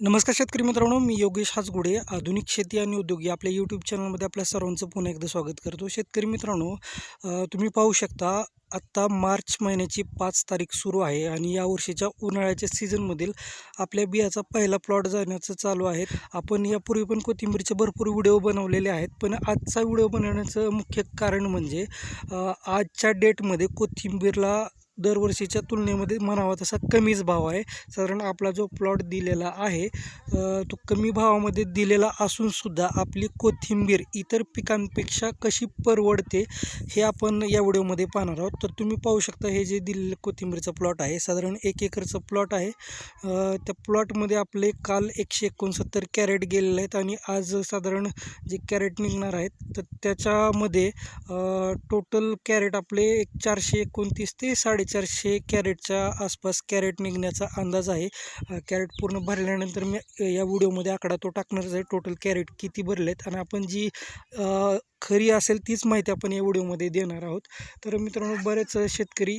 नमस्कार शेतकरी मित्रांनो मी योगेश हाचगुडे आधुनिक शेती आणि उद्योग या आपल्या यूट्यूब चॅनलमध्ये आपल्या सर्वांचं पुन्हा एकदा स्वागत करतो. शेतकरी मित्रांनो तुम्ही पाहू शकता आत्ता मार्च महिन्याची पाच तारीख सुरू आहे आणि या वर्षीच्या उन्हाळ्याच्या सीझनमधील आपल्या बियाचा पहिला प्लॉट जाण्याचं चालू आहे. आपण यापूर्वी पण कोथिंबीरचे भरपूर व्हिडिओ बनवलेले आहेत पण आजचा व्हिडिओ बनवण्याचं मुख्य कारण म्हणजे आजच्या डेटमध्ये कोथिंबीरला दरवर्षीच्या तुलनेमध्ये म्हणावा तसा कमीच भाव आहे. साधारण आपला जो प्लॉट दिलेला आहे तो कमी भावामध्ये दिलेला असूनसुद्धा आपली कोथिंबीर इतर पिकांपेक्षा कशी परवडते हे आपण या व्हिडिओमध्ये पाहणार आहोत. तर तुम्ही पाहू शकता हे जे दिलेलं कोथिंबीरचं प्लॉट आहे साधारण एक एकरचं प्लॉट आहे. त्या प्लॉटमध्ये आपले काल एकशे एकोणसत्तर कॅरेट गेलेले आहेत आणि आज साधारण जे कॅरेट निघणार आहेत तर त्याच्यामध्ये टोटल कॅरेट आपले एक चारशे एकोणतीस ते साडे साडेचारशे कॅरेटच्या आसपास कॅरेट निघण्याचा अंदाज आहे. कॅरेट पूर्ण भरल्यानंतर मी या व्हिडिओमध्ये आकडा तो टाकणारच आहे. टोटल कॅरेट किती भरले आहेत आणि आपण जी खरी असेल तीच माहिती आपण या व्हिडिओमध्ये देणार आहोत. तर मित्रांनो बरेच शेतकरी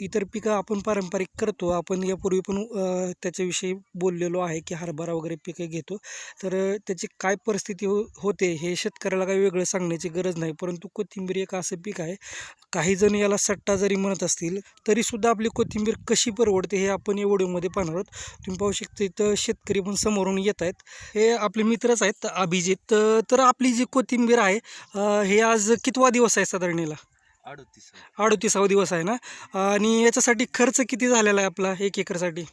इतर पिकं आपण पारंपरिक करतो. आपण यापूर्वी पण त्याच्याविषयी बोललेलो आहे की हरभरा वगैरे पिकं घेतो. तर त्याची काय परिस्थिती हो होते हे शेतकऱ्याला काही वेगळं सांगण्याची गरज नाही. परंतु कोथिंबीर एक असं पीक आहे. काही जण याला सट्टा जरी म्हणत असतील तरीसुद्धा आपली कोथिंबीर कशी परवडते हे आपण या व्हिडिओमध्ये पाहणार आहोत. तुम्ही पाहू शकता इथं शेतकरी पण समोरून येत आहेत हे आपले मित्रच आहेत अभिजित. तर आपली जी कोथिंबीर आहे हे आज कितवा दिवस आहे साधारण याला अडतीस अडतीसावा दिवस आहे ना? आणि याच्यासाठी खर्च किती झालेला आहे आपला एक एकरसाठी?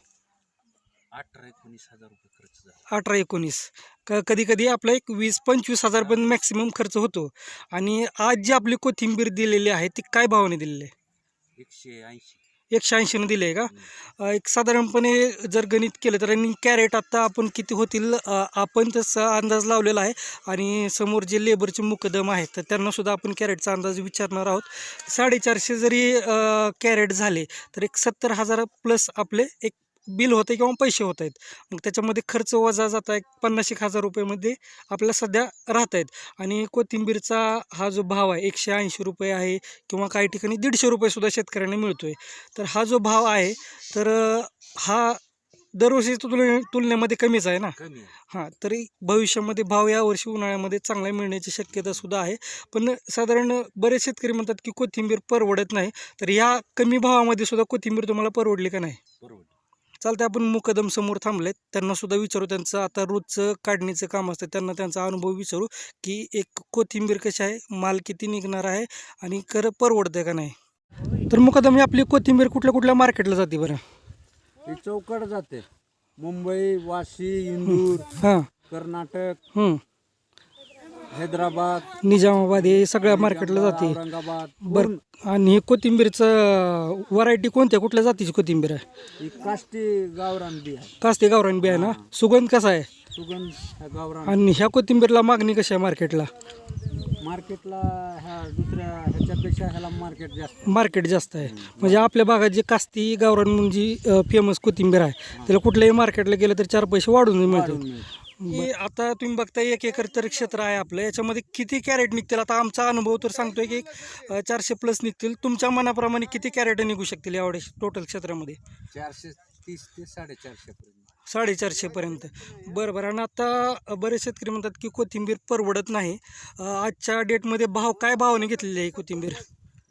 अठरा एकोणीस हजार रुपये खर्च झाला. अठरा एकोणीस. क कधी कधी आपला एक वीस पंचवीस हजारपर्यंत मॅक्सिमम खर्च होतो. आणि आज जी आपली कोथिंबीर दिलेली आहे ती काय भावाने दिलेली आहे? एकशे ऐंशी. एकशे ऐंशीनं दिली आहे का एक साधारणपणे जर गणित केलं तर आणि कॅरेट आत्ता आपण किती होतील आपण तसा अंदाज लावलेला आहे आणि समोर जे लेबरचे मुकदम आहेत तर त्यांनासुद्धा आपण कॅरेटचा अंदाज विचारणार आहोत. साडेचारशे जरी कॅरेट झाले तर एक सत्तर हजार प्लस आपले एक बिल होते किंवा पैसे होत आहेत मग त्याच्यामध्ये खर्च वजा जाता एक पन्नास एक हजार रुपयेमध्ये आपल्याला सध्या राहत आहेत आणि कोथिंबीरचा हा जो भाव आहे एकशे ऐंशी रुपये आहे किंवा काही ठिकाणी दीडशे रुपयेसुद्धा शेतकऱ्यांना मिळतो आहे तर हा जो भाव आहे तर हा दरवर्षी तुलने तुलनेमध्ये कमीच आहे ना? आहे. हां तरी भविष्यामध्ये भाव यावर्षी उन्हाळ्यामध्ये चांगला मिळण्याची शक्यता सुद्धा आहे. पण साधारण बरेच शेतकरी म्हणतात की कोथिंबीर परवडत नाही. तर ह्या कमी भावामध्ये सुद्धा कोथिंबीर तुम्हाला परवडली का नाही? बरोबर चालतं आपण मुकदम समोर थांबलेत. त्यांना सुद्धा विचारू त्यांचं आता रोजचं काढणीचं काम असतं. त्यांना त्यांचा अनुभव विचारू की एक कोथिंबीर कशी आहे माल किती निघणार आहे आणि खरं परवडतं का नाही. तर मुकदम ही आपली कोथिंबीर कुठल्या कुठल्या मार्केटला जाते बरं? ही चौकड जाते. मुंबई वाशी इंदूर हां. कर्नाटक. हैदराबाद निजामाबाद हे सगळ्या मार्केटला जाते. औरंगाबाद बर आणि हे कोथिंबीरचं व्हरायटी कोणत्या? कुठल्या जातीची कोथिंबीर आहे? ही काष्टी गावरान बी आहे. कास्ते गावरान बी आहे ना? सुगंध कसा आहे? सुगंध ह्या गावरान. आणि ह्या कोथिंबीरला मागणी कशी आहे मार्केटला मार्केटला ह्या दुसऱ्या ह्याच्यापेक्षा ह्याला मार्केट जास्त. मार्केट जास्त आहे. म्हणजे आपल्या भागात जे कास्ती गावरान म्हणून जी फेमस कोथिंबीर आहे त्याला कुठल्याही मार्केटला गेलं तर चार पैसे वाढून मिळतात. मिळते. की आता तुम्ही बघता एक एकर तर क्षेत्र आहे आपलं. याच्यामध्ये किती कॅरेट निघतील? आता आमचा अनुभव तर सांगतोय की चारशे प्लस निघतील. तुमच्या मनाप्रमाणे किती कॅरेट निघू शकतील यावेळेस टोटल क्षेत्रामध्ये? चारशे तीस ते साडेचारशे पर्यंत. साडेचारशेपर्यंत बरं बरं. आणि आता बरेच शेतकरी म्हणतात की कोथिंबीर परवडत नाही. आजच्या डेटमध्ये भाव काय भावाने घेतलेली आहे कोथिंबीर?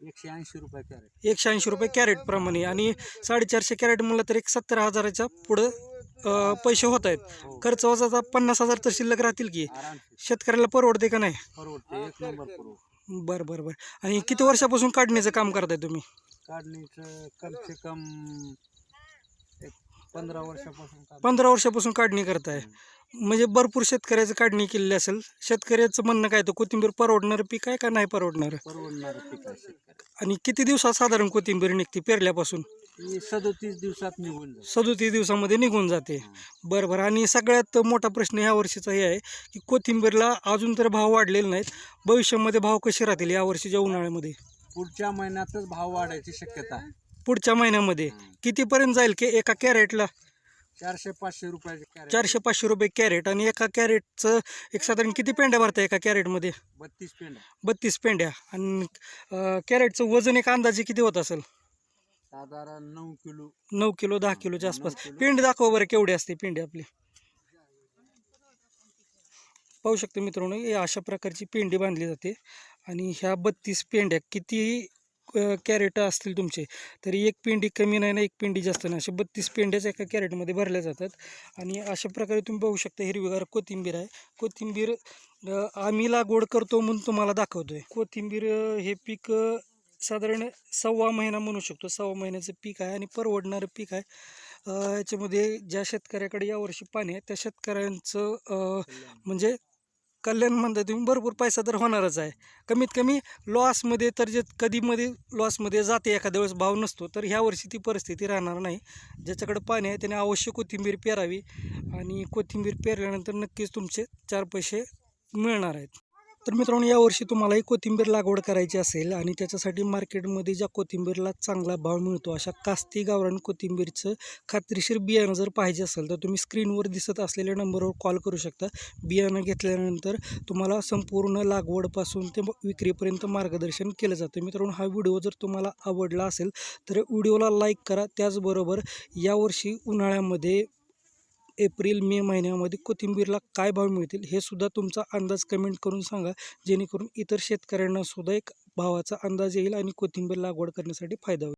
एकशे ऐंशी रुपये कॅरेट. एकशे ऐंशी रुपये कॅरेटप्रमाणे आणि साडेचारशे कॅरेट म्हणलं तर एक सत्तर हजाराच्या पुढं अं, पैसे होत आहेत. खर्च वजाचा पन्नास हजार तर शिल्लक राहतील की. शेतकऱ्याला परवडते का नाही? परवडते. एक नंबर परवड बरं बरं बरं. आणि किती वर्षापासून काढणीचं काम करताय तुम्ही? काढणीचं कम से कम एक पंधरा वर्षापासून काढ- पंधरा वर्षापासून काढणी करताय. म्हणजे भरपूर शेतकऱ्याचं काढणी केलेली असेल. शेतकऱ्याचं म्हणणं काय तर कोथिंबीर परवडणारं पीक आहे का नाही परवडणार? परवडणार पीक आहे शेतकरी आणि किती दिवसात साधारण कोथिंबीर निघते पेरल्यापासून? ही सदोतीस दिवसात निघून जाईल सदोतीस दिवसामध्ये निघून जाते. बरं बरं. आणि सगळ्यात मोठा प्रश्न ह्या वर्षीचा हे आहे की कोथिंबीरला अजून तर भाव वाढलेले नाहीत. भविष्यामध्ये भाव कसे राहतील या वर्षीच्या उन्हाळ्यामध्ये? पुढच्या महिन्यातच भाव वाढायची शक्यता आहे. पुढच्या महिन्यामध्ये कितीपर्यंत जाईल की एका कॅरेटला? चारशे पाचशे रुपयाचे कॅरेट. चारशे पाचशे रुपये कॅरेट आणि एका कॅरेटचं एक साधारण किती पेंड्या भरता एका कॅरेटमध्ये? बत्तीस पेंडा बत्तीस पेंड्या. आणि अं, कॅरेटचं वजन एक अंदाजे किती होत असेल? साधारण नऊ किलो. नऊ किलो दहा किलोच्या आसपास. पेंडी दाखवा बरं केवढी असते पेंडी आपली. पाहू शकता मित्रांनो हे अशा प्रकारची पेंडी बांधली जाते. आणि ह्या बत्तीस पेंड्या कितीही कॅरेट असतील तुमचे? तरी एक पेंडी कमी नाही ना एक पेंडी जास्त नाही. अशा बत्तीस पेंड्याच एका कॅरेटमध्ये भरल्या जातात. आणि अशा प्रकारे तुम्ही बघू शकता हिरवीगार कोथिंबीर आहे. कोथिंबीर आम्ही लागवड करतो म्हणून तुम्हाला दाखवतोय. कोथिंबीर अ, हे पीक साधारण सव्वा महिना म्हणू शकतो. सव्वा महिन्याचं पीक आहे आणि परवडणारं पीक आहे. याच्यामध्ये ज्या शेतकऱ्याकडे यावर्षी पाणी आहे त्या शेतकऱ्यांचं म्हणजे कल्याण म्हणता तुम्ही भरपूर पैसा तर होणारच आहे. कमीत कमी लॉसमध्ये तर जे कधीमध्ये लॉसमध्ये जाते एखाद्या वेळेस भाव नसतो तर ह्या वर्षी ती परिस्थिती राहणार नाही. ज्याच्याकडे पाणी आहे त्याने अवश्य कोथिंबीर पेरावी आणि कोथिंबीर पेरल्यानंतर नक्कीच तुमचे चार पैसे मिळणार आहेत. तर मित्रांनो यावर्षी तुम्हालाही कोथिंबीर लागवड करायची असेल आणि त्याच्यासाठी मार्केटमध्ये ज्या कोथिंबीरला चांगला भाव मिळतो अशा कास्ती गावरान कोथिंबीरचं खात्रीशीर बियाणं जर पाहिजे असेल तर तुम्ही स्क्रीनवर दिसत असलेल्या नंबरवर कॉल करू शकता. बियाणं घेतल्यानंतर तुम्हाला संपूर्ण लागवडपासून ते विक्रीपर्यंत मार्गदर्शन केलं जातं. मित्रांनो हा व्हिडिओ जर तुम्हाला आवडला असेल तर व्हिडिओला लाईक करा. त्याचबरोबर यावर्षी उन्हाळ्यामध्ये एप्रिल मे महिन्यामध्ये कोथिंबीरला काय भाव मिळतील हे सुद्धा तुमचा अंदाज कमेंट करून सांगा. जेणेकरून इतर शेतकऱ्यांना सुद्धा एक भावाचा अंदाज येईल आणि कोथिंबीर लागवड करण्यासाठी फायदा होईल.